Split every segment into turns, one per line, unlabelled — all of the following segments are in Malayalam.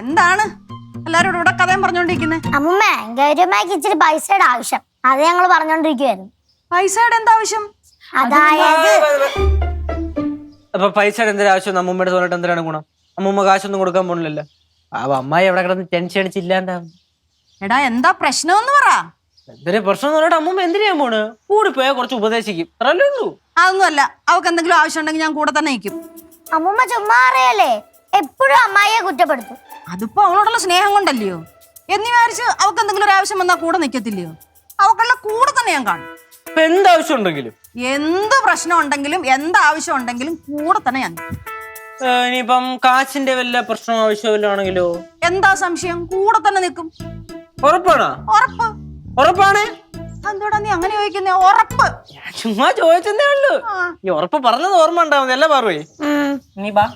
എന്താണ്? എല്ലാരോടും ഇവിടെ കഥയും പറഞ്ഞോണ്ടിരിക്കുന്നത്
അമ്മൂമ്മ ഗൗരവമായി ഇച്ചിരി പൈസയുടെ ആവശ്യം. അത് ഞങ്ങൾ പറഞ്ഞോണ്ടിരിക്കുവായിരുന്നു.
പൈസയുടെ എന്താ ആവശ്യം?
അതായത്
അപ്പൊ പൈസയുടെ എന്തൊരാവശ്യം അമ്മൂമ്മയുടെ തോന്നിട്ട് എന്തിനാണ് ഗുണം? അമ്മൂമ്മ കാശൊന്നും കൊടുക്കാൻ പോണില്ലല്ലോ. അപ്പൊ അമ്മായി എവിടെ കിടന്ന് ടെൻഷൻ അടിച്ചില്ലാണ്ടാവും
എടാ എന്താ പ്രശ്നം എന്ന് പറ.
പ്രശ്നം എന്ന് പറഞ്ഞിട്ട് അമ്മൂമ്മ എന്തിനാ പോണ്? കൂടി പോയാൽ കുറച്ച് ഉപദേശിക്കും. അത്രല്ലേ ഉള്ളൂ.
അതൊന്നുമല്ല. അവൾക്ക് എന്തെങ്കിലും ആവശ്യം ഉണ്ടെങ്കിൽ ഞാൻ കൂടെ തന്നെ നിൽക്കും.
അമ്മൂമ്മ ചുമ്മാ അറിയല്ലേ എപ്പോഴും അമ്മായിയെ കുറ്റപ്പെടുത്തും.
അതിപ്പോ അവളോടുള്ള സ്നേഹം കൊണ്ടല്ലയോ? എന്ന് വിചാരിച്ച് അവൾക്ക് എന്തെങ്കിലും ഒരു ആവശ്യം വന്നാൽ കൂടെ നിൽക്കത്തില്ലയോ അവക്കുള്ള കൂടെ തന്നെ ഞാൻ കാണും.
ഇപ്പൊ എന്താവശ്യം ഉണ്ടെങ്കിലും
എന്ത് പ്രശ്നം ഉണ്ടെങ്കിലും എന്ത് ആവശ്യം ഉണ്ടെങ്കിലും കൂടെ തന്നെ ഞാൻ നിൽക്കും.
ഇനിയിപ്പം കാശിന്റെ വല്ല പ്രശ്നം ആവശ്യം ആണെങ്കിലോ?
എന്താ സംശയം? കൂടെ തന്നെ നിൽക്കും.
ഉറപ്പാണോ?
ഉറപ്പ്.
ഉറപ്പാണ്?
എന്തോടാ നീ അങ്ങനെ ചോദിക്കുന്നേ? ഉറപ്പ്.
ഞാൻ ചുമ്മാ ചോദിച്ചതേ ഉള്ളൂ. ഈ ഉറപ്പ് പറഞ്ഞത് ഓർമ്മ ഉണ്ടാവുന്ന അല്ല പറവേ നീ ബാ.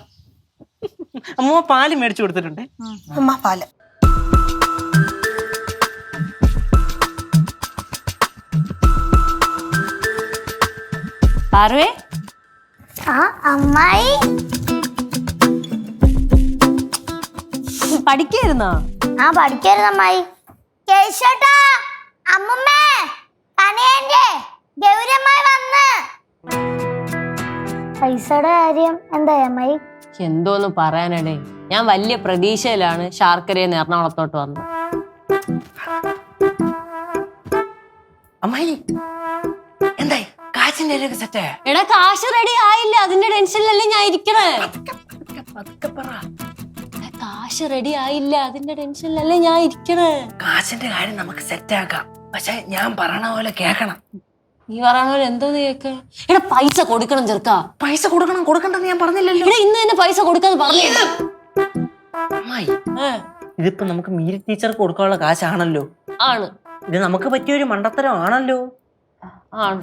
അമ്മ പാൽ മേടിച്ചു കൊടുത്തിട്ടുണ്ട്.
അമ്മ പാൽ.
പാർവേ?
ആ അമ്മായി.
പഠിക്കായിരുന്നോ?
ആ പഠിക്കായിരുന്നു അമ്മായി. കേശോട്ടാ അമ്മമ്മേ കനയന്റെ ഗൗരമായി വന്ന്. പൈസയുടെ കാര്യം എന്തായി അമ്മായി?
എന്തോന്ന് പറയാനടേ. ഞാൻ വലിയ പ്രതീക്ഷയിലാണ് ശാർക്കരയിൽ നിന്ന് എറണാകുളത്തോട്ട് വന്നത്.
അമ്മായി എന്തായി? കാശിന്റെ സെറ്റ്
എടാ കാശ് റെഡി ആയില്ല. അതിന്റെ ടെൻഷനിലല്ലേ ഞാൻ ഇരിക്കണേ. എടാ, കാശ് റെഡി ആയില്ല. അതിന്റെ ടെൻഷനിലല്ലേ ഞാൻ ഇരിക്കണേ.
കാശിന്റെ കാര്യം നമുക്ക് സെറ്റ് ആക്കാം. പക്ഷെ ഞാൻ പറയണ പോലെ കേക്കണം
നീ പറയണ പോലെ നീ കേക്ക? എടാ പൈസ കൊടുക്കണം ചെറുക്ക.
പൈസ കൊടുക്കണം കൊടുക്കണ്ടെന്ന് ഞാൻ പറഞ്ഞില്ലല്ലോ.
എടാ ഇന്ന് തന്നെ പൈസ കൊടുക്കാന്ന് പറഞ്ഞില്ല?
അമ്മായി ഇതിപ്പോ നമുക്ക് മീരി ടീച്ചർക്ക് കൊടുക്കാനുള്ള കാശാണല്ലോ.
ആണ്.
ഇത് നമുക്ക് പറ്റിയൊരു മണ്ടത്തരം ആണല്ലോ
ആണ്.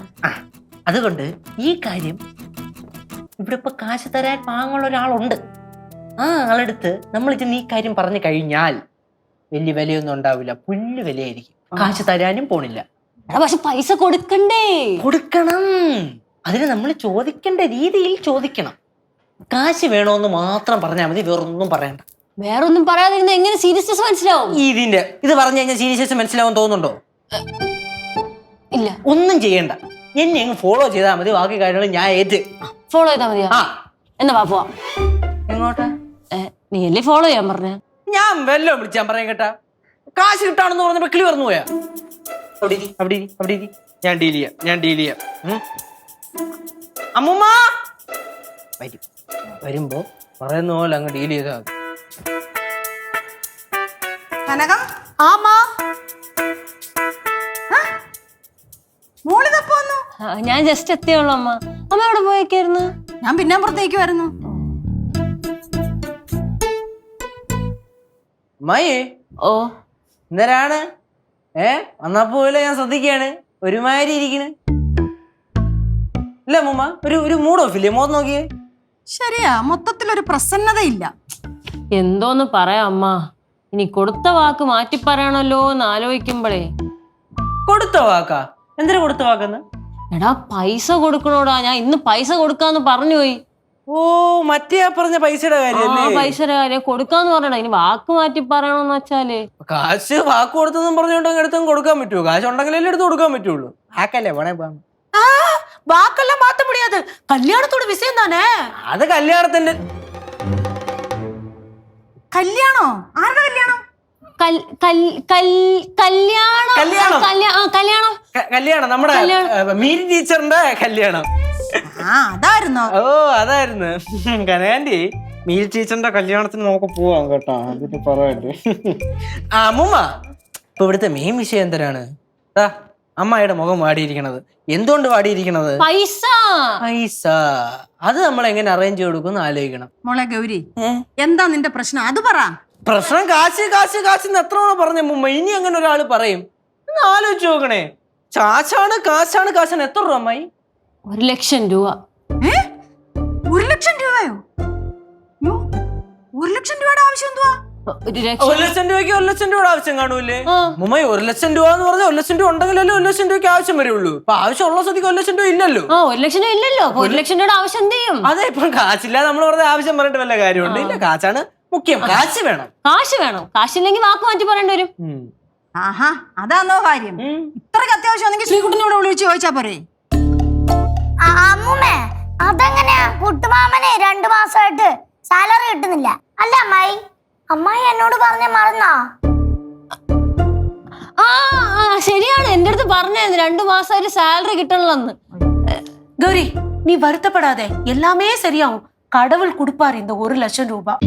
അതുകൊണ്ട് ഈ കാര്യം ഇവിടെ ഇപ്പൊ കാശ് തരാൻ പാങ്ങുള്ള ഒരാളുണ്ട്. ആ ആളെടുത്ത് നമ്മൾ ഇത് ഈ കാര്യം പറഞ്ഞു കഴിഞ്ഞാൽ വലിയ വിലയൊന്നും ഉണ്ടാവില്ല. പുല്ല് വിലയായിരിക്കും. കാശ് തരാനും പോണില്ല.
പക്ഷെ പൈസ കൊടുക്കണ്ടേ?
കൊടുക്കണം. അതിന് നമ്മൾ ചോദിക്കേണ്ട രീതിയിൽ ചോദിക്കണം. കാശ് വേണോന്ന് മാത്രം പറഞ്ഞാൽ മതി വേറൊന്നും പറയണ്ട.
വേറൊന്നും പറയാതിരുന്ന എങ്ങനെ സീരിയസ്നെസ് മനസ്സിലാവും?
ഇതിന്റെ ഇത് പറഞ്ഞു കഴിഞ്ഞാൽ സീരിയസ്നെസ് മനസ്സിലാവും തോന്നുന്നുണ്ടോ?
ഇല്ല.
ഒന്നും ചെയ്യണ്ട. എന്നെ അങ്ങ് ഫോളോ ചെയ്താൽ മതി ബാക്കി കാര്യങ്ങൾ ഞാൻ ഏറ്റ്.
ഫോളോ ചെയ്താൽ മതിയോ?
ആ.
എന്നാ വാ പോവാം.
എങ്ങോട്ടാ?
നീ അല്ലേ ഫോളോ ചെയ്യാൻ പറഞ്ഞ?
ഞാൻ വല്ലോ വിളിച്ചാൻ പറയാൻ കേട്ടാ. കാശ് കിട്ടാണെന്ന് പറഞ്ഞപ്പോ കിളി പറഞ്ഞു പോയാ. അവിടെ ഇരി, അവിടെ ഇരി, അവിടെ ഇരി. ഞാൻ ഡീൽ ചെയ്യാം ഞാൻ ഡീൽ ചെയ്യാം. അമ്മൂമ്മ! വരും. വരുമ്പോ പറയുന്ന പോലെ അങ്ങ് ഡീൽ ചെയ്താൽ മതി.
കനകം?
ஆமா
മോളിതപ്പോ വന്നു?
ആ, ഞാൻ ജസ്റ്റ് എത്തിയുള്ളൂ അമ്മ. അമ്മ എവിടെ പോയേക്കായിരുന്നു?
ഞാൻ പിന്നെ പുറത്തേക്ക് വരുന്നു.
അമ്മായേ
ഓ.
എന്തരാണ് ഏ? വന്നാ പോലെ ഞാൻ ശ്രദ്ധിക്കുകയാണ്. ഒരുമാതിരി ഇരിക്കണ്. ഇല്ല മുമ്മ ഒരു ഒരു മൂഡ് ഓഫ് ഇല്ലേ? മോത്ത് നോക്കിയേ.
ശരിയാ മൊത്തത്തിൽ ഒരു പ്രസന്നതയില്ല.
എന്തോന്ന് പറയാം അമ്മ. ഇനി കൊടുത്ത വാക്ക് മാറ്റി പറയണല്ലോ എന്ന് ആലോചിക്കുമ്പോഴേ
കൊടുത്ത വാക്കാ? എന്തിനാ കൊടുത്ത വാക്കെന്ന്?
എടാ പൈസ കൊടുക്കണോടാ. ഞാൻ ഇന്ന് പൈസ കൊടുക്കാന്ന് പറഞ്ഞു പോയി.
ഓ മറ്റേ പറഞ്ഞ പൈസയുടെ കാര്യല്ലേ?
പൈസയുടെ കാര്യം കൊടുക്കാന്ന് പറയണം ഇനി വാക്ക് മാറ്റി പറയണമെന്ന് വെച്ചാൽ.
കാശ് വാക്ക് കൊടുത്തെന്നും പറഞ്ഞുകൊണ്ടെങ്കിൽ എടുത്തും കൊടുക്കാൻ പറ്റുമോ കാശ് ഉണ്ടെങ്കിലല്ലേ എടുത്ത് കൊടുക്കാൻ പറ്റുള്ളൂ. ആക്കല്ലേ വേണേ പോകാം
വാക്കെല്ലാം മാറ്റ മുടിയാത് കല്യാണത്തോട് വിഷയം താനേ
അത് കല്യാണത്തിന്റെ
കല്യാണോ? ആരുടെ കല്യാണം?
കല്യാണം.
കല്യാണം. നമ്മുടെ മീരി ടീച്ചറിന്റെ കല്യാണം.
ആ അതായിരുന്നോ.
ഓ അതായിരുന്നു. കനകാന്റി മീൽ ടീച്ചറിന്റെ കല്യാണത്തിന് നമുക്ക് പോവാം കേട്ടോ. അതിന് പറയട്ടെ ആ അമ്മൂമ്മ ഇപ്പൊ ഇവിടുത്തെ മെയിൻ വിഷയം എന്തരാണ്? ദാ, അമ്മായിയുടെ മുഖം വാടിയിരിക്കണത്. എന്തുകൊണ്ട് വാടിയിരിക്കണത്?
പൈസ.
പൈസ. അത് നമ്മൾ എങ്ങനെ അറേഞ്ച് കൊടുക്കും ആലോചിക്കണം.
മോളെ ഗൗരി എന്താ നിന്റെ പ്രശ്നം? അത് പറ.
പ്രശ്നം കാശ് കാശ് കാശ് എന്ന് എത്ര തവണ പറഞ്ഞ മുമ്പ് ഇനി അങ്ങനെ ഒരാൾ പറയും? ഒന്ന് ആലോചിച്ച് നോക്കണേ. ചാച്ചാണ് കാശാണ് കാശാണ്. എത്ര രൂപ അമ്മായി?
ഒരു ലക്ഷം രൂപ
ഒരു ലക്ഷം രൂപയോ ഒരു ലക്ഷം രൂപയുടെ ആവശ്യം എന്തുവാ
ഒരു ലക്ഷം
ഒരു ലക്ഷം രൂപയ്ക്ക് ഒരു ലക്ഷം രൂപയുടെ ആവശ്യം കാണൂലേ
ആ.
മുമ്മായി ഒരു ലക്ഷം രൂപ എന്ന് പറഞ്ഞാൽ ഒരു ലക്ഷം രൂപ ഉണ്ടെങ്കിലല്ലേ ഒരു ലക്ഷം രൂപയ്ക്ക് ആവശ്യം വരുള്ളൂ ഇപ്പൊ ആവശ്യമുള്ള സ്ഥിതിക്ക് ഒരു ലക്ഷം രൂപ ഇല്ലല്ലോ
ആ ഒരു ലക്ഷം രൂപ ഇല്ലല്ലോ അപ്പൊ ഒരു ലക്ഷം രൂപയുടെ ആവശ്യം എന്ത് ചെയ്യും
അതെ ഇപ്പൊ കാശില്ല നമ്മൾ പറഞ്ഞ ആവശ്യം പറഞ്ഞിട്ട് വല്ല കാര്യമുണ്ട് ഇല്ല കാശാണ് മുഖ്യം കാശ് വേണം
കാശ് വേണം കാശില്ലെങ്കിൽ വാക്ക് മാറ്റി പറയേണ്ടി വരും
ഉം.
ആഹാ അതാണോ കാര്യം
ഉം.
അത്യാവശ്യം അത്യാവശ്യമാണെങ്കിൽ ശ്രീകുട്ടനോട് വിളിച്ച് ചോദിച്ചാ പോരെ
അമ്മൂമ്മേ അതെങ്ങനെയാ കുട്ടുമാമനെ രണ്ടു മാസമായിട്ട് സാലറി കിട്ടുന്നില്ല അല്ല അമ്മായി അമ്മായി എന്നോട് പറഞ്ഞ മറന്നാ
ആ ആ, ശരിയാണ് എന്റെ അടുത്ത് പറഞ്ഞായിരുന്നു രണ്ടു മാസം ഒരു സാലറി കിട്ടണല്ലെന്ന്
கௌரி நீ வருத்தப்படாத எல்லாமே சரியாகும் கடவுள் கொடுப்பாரு இந்த ஒரு லட்சம் ரூபாய்